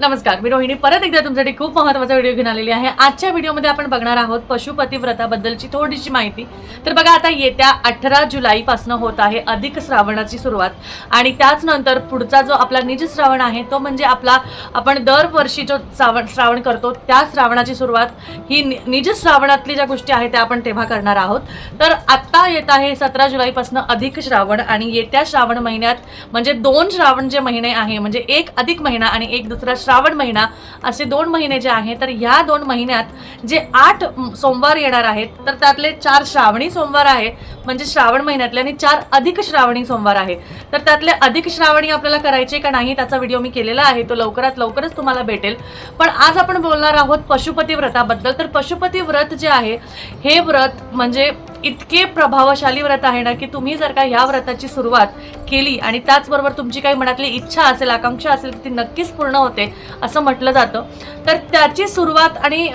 नमस्कार मी रोहिणी. परत एकदा तुमच्यासाठी खूप महत्त्वाचा व्हिडिओ घेऊन आलेली आहे. आजच्या व्हिडिओमध्ये आपण बघणार आहोत पशुपती व्रताबद्दलची थोडीशी माहिती. तर बघा आता येत्या अठरा जुलैपासून होत आहे अधिक श्रावणाची सुरुवात. आणि त्याच नंतर पुढचा जो आपला निज श्रावण आहे तो म्हणजे आपला आपण दरवर्षी जो श्रावण श्रावण करतो त्या श्रावणाची सुरुवात ही नि- निज श्रावणातली ज्या गोष्टी आहेत त्या आपण तेव्हा करणार आहोत. तर आत्ता येत आहे सतरा जुलैपासून अधिक श्रावण आणि येत्या श्रावण महिन्यात म्हणजे दोन श्रावण जे महिने आहे म्हणजे एक अधिक महिना आणि एक दुसरा श्रावण महिना असे दोन महिने जे आहे तर ह्या दोन महिन्यात जे आठ सोमवार येणार आहेत तर त्यातले चार श्रावणी सोमवार आहे म्हणजे श्रावण महिन्यातले आणि चार अधिक श्रावणी सोमवार आहे. तर त्यातले अधिक श्रावणी आपल्याला करायचे का नाही त्याचा व्हिडिओ मी केलेला आहे तो लवकरात लवकरच तुम्हाला भेटेल. पण आज आपण बोलणार आहोत पशुपती व्रताबद्दल. तर पशुपती व्रत जे आहे हे व्रत म्हणजे इतके प्रभावशाली व्रत आहे ना की तुम्ही जर का ह्या व्रताची सुरुवात केली आणि त्याचबरोबर तुमची काही मनातली इच्छा असेल आकांक्षा असेल तर ती नक्कीच पूर्ण होते असं म्हटलं जातं. तर त्याची सुरुवात आणि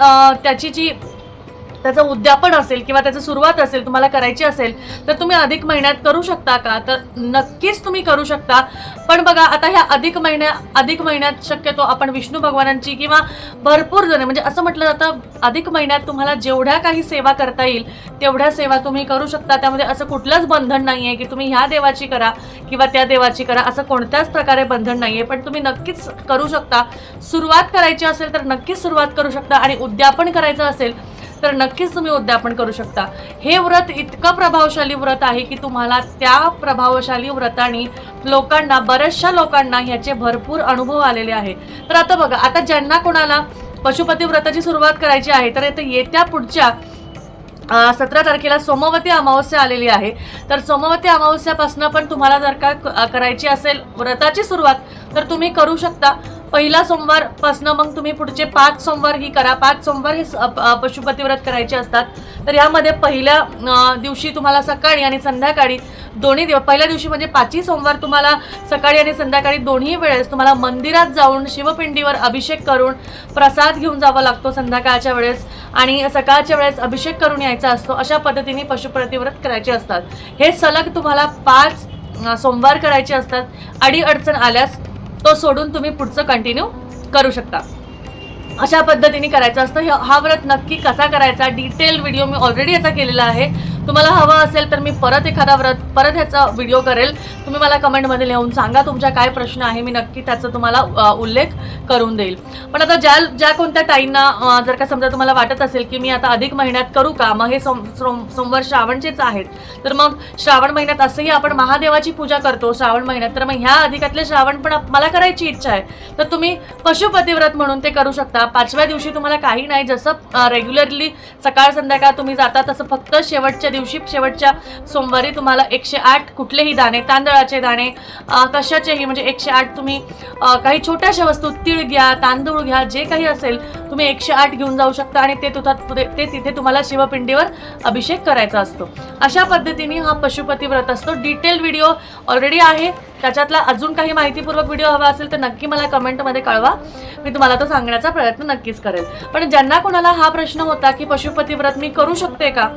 त्याची जी त्याचं उद्यापन असेल किंवा त्याची सुरुवात असेल तुम्हाला करायची असेल तर तुम्ही अधिक महिन्यात करू शकता का? तर नक्कीच तुम्ही करू शकता. पण बघा आता ह्या अधिक महिन्या अधिक महिन्यात शक्यतो आपण विष्णू भगवानांची किंवा भरपूर जण म्हणजे असं म्हटलं जातं अधिक महिन्यात तुम्हाला जेवढ्या काही सेवा करता येईल तेवढ्या सेवा तुम्ही करू शकता. त्यामध्ये असं कुठलंच बंधन नाही आहे की तुम्ही ह्या देवाची करा किंवा त्या देवाची करा असं कोणत्याच प्रकारे बंधन नाही आहे पण तुम्ही नक्कीच करू शकता. सुरुवात करायची असेल तर नक्कीच सुरुवात करू शकता आणि उद्यापन करायचं असेल तर नक्कीच तुम्ही उद्यापन करू शकता. हे व्रत इतकं प्रभावशाली व्रत आहे की तुम्हाला त्या प्रभावशाली व्रताने लोकांना बऱ्याचशा लोकांना ह्याचे भरपूर अनुभव आलेले आहे तर आता बघा आता ज्यांना कोणाला पशुपती व्रताची सुरुवात करायची आहे तर आता येत्या पुढच्या सतरा तारखेला सोमवती अमावस्या आलेली आहे. तर सोमवती अमावस्यापासून पण तुम्हाला जर का क- करायची असेल व्रताची सुरुवात तर तुम्ही करू शकता. पहिला सोमवारपासनं मग तुम्ही पुढचे पाच सोमवार ही करा. पाच सोमवार हे स- पशुपती व्रत करायचे असतात. तर यामध्ये पहिल्या दिवशी तुम्हाला सकाळी आणि संध्याकाळी दोन्ही दिवस पहिल्या दिवशी म्हणजे पाचही सोमवार तुम्हाला सकाळी आणि संध्याकाळी दोन्ही वेळेस तुम्हाला मंदिरात जाऊन शिवपिंडीवर अभिषेक करून प्रसाद घेऊन जावा लागतो संध्याकाळच्या वेळेस. आणि सकाळच्या वेळेस अभिषेक करून यायचा असतो. अशा पद्धतीने पशुप्रतिव्रत करायचे असतात. हे सलग तुम्हाला पाच सोमवार करायचे असतात. अडी अडचण आल्यास तो सोडून तुम्ही पुढचं कंटिन्यू करू शकता. अशा पद्धतीने करायचं असतं. हे- हा व्रत नक्की कसा करायचा? डिटेल व्हिडिओ मी ऑलरेडी याचा केलेला आहे. तुम्हाला हवं असेल तर मी परत एखादा व्रत परत ह्याचा व्हिडिओ करेल. तुम्ही मला कमेंटमध्ये लिहून सांगा तुमच्या काय प्रश्न आहे. मी नक्की त्याचा तुम्हाला उल्लेख करून देईल. पण आता ज्या ज्या कोणत्या ताईंना जर का समजा तुम्हाला वाटत असेल की मी आता अधिक महिन्यात करू का मग हे सोम सोम- सोमवार श्रावणचेच आहेत. तर मग श्रावण महिन्यात असंही आपण महादेवाची पूजा करतो श्रावण महिन्यात. तर मग ह्या अधिकातले श्रावण पण मला करायची इच्छा आहे. तर तुम्ही पशुपती व्रत म्हणून ते करू शकता. पाचव्या दिवशी तुम्हाला काही नाही. जसं रेग्युलरली सकाळ संध्याकाळ तुम्ही जाता तसं फक्त शेवटच्या दिवशी शेवटच्या सोमवारी तुम्हाला एकशे आठ कुठलेही दाणे तांदळाचे दाणे कशाचेही म्हणजे एकशे आठ तुम्ही काही छोट्याशा वस्तू तीळ घ्या तांदूळ घ्या जे काही असेल तुम्ही एकशे आठ घेऊन जाऊ शकता आणि ते तुथात ते तिथे तुम्हाला शिवपिंडीवर अभिषेक करायचा असतो. अशा पद्धतीने हा पशुपती व्रत असतो. डिटेल व्हिडिओ ऑलरेडी आहे. त्याच्यातला अजून काही माहितीपूर्वक व्हिडिओ हवा असेल तर नक्की मला कमेंटमध्ये कळवा. मी तुम्हाला तो सांगण्याचा प्रयत्न नक्कीच करेल. पण ज्यांना कोणाला हा प्रश्न होता की पशुपती व्रत मी करू शकते का?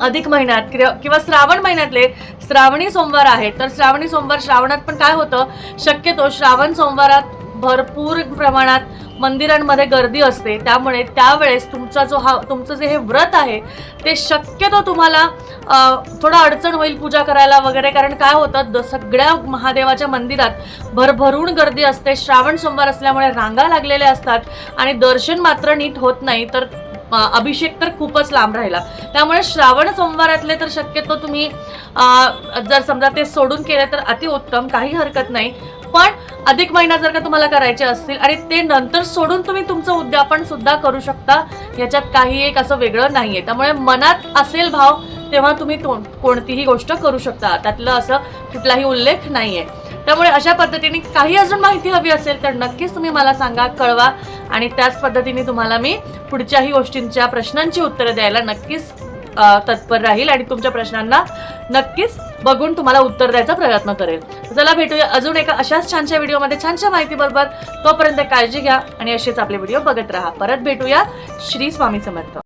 अधिक महिन्यात किंवा- श्रावण महिन्यातले श्रावणी सोमवार आहेत. तर श्रावणी सोमवार श्रावणात पण काय होतं? शक्यतो श्रावण सोमवारात भरपूर प्रमाणात मंदिरांमध्ये गर्दी असते. त्यामुळे त्यावेळेस तुमचा जो हा तुमचं जे हे व्रत आहे ते शक्यतो तुम्हाला थोडा थोडं अडचण होईल पूजा करायला वगैरे. कारण काय होतं? द- सगळ्या महादेवाच्या मंदिरात भरभरून गर्दी असते. श्रावण सोमवार असल्यामुळे रांगा लागलेल्या असतात आणि दर्शन मात्र नीट होत नाही. तर अभिषेक तर खूपच लांब राहिला. त्यामुळे श्रावण सोमवारातले तर शक्यतो तुम्ही जर समजा ते सोडून केले तर अतिउत्तम काही हरकत नाही. पण अधिक महिना जर का तुम्हाला करायचे असतील आणि ते नंतर सोडून तुम्ही तुमचं उद्यापन सुद्धा करू शकता याच्यात काही एक असं वेगळं नाहीये. त्यामुळे मनात असेल भाव तेव्हा तुम्ही तो- कोणतीही गोष्ट करू शकता. त्यातलं असं कुठलाही उल्लेख नाहीये. त्यामुळे अशा पद्धतीने काही अजून माहिती हवी असेल तर नक्कीच तुम्ही मला सांगा कळवा. आणि त्याच पद्धतीने तुम्हाला मी पुढच्याही गोष्टींच्या प्रश्नांची उत्तरं द्यायला नक्कीच तत्पर राहील आणि तुमच्या प्रश्नांना नक्कीच बघून तुम्हाला उत्तर द्यायचा प्रयत्न करेल. चला भेटूया अजून एका अशाच छानशा व्हिडिओमध्ये छानशा माहितीबरोबर. तोपर्यंत काळजी घ्या आणि असेच आपले व्हिडिओ बघत राहा. परत भेटूया श्री स्वामी समर्थ.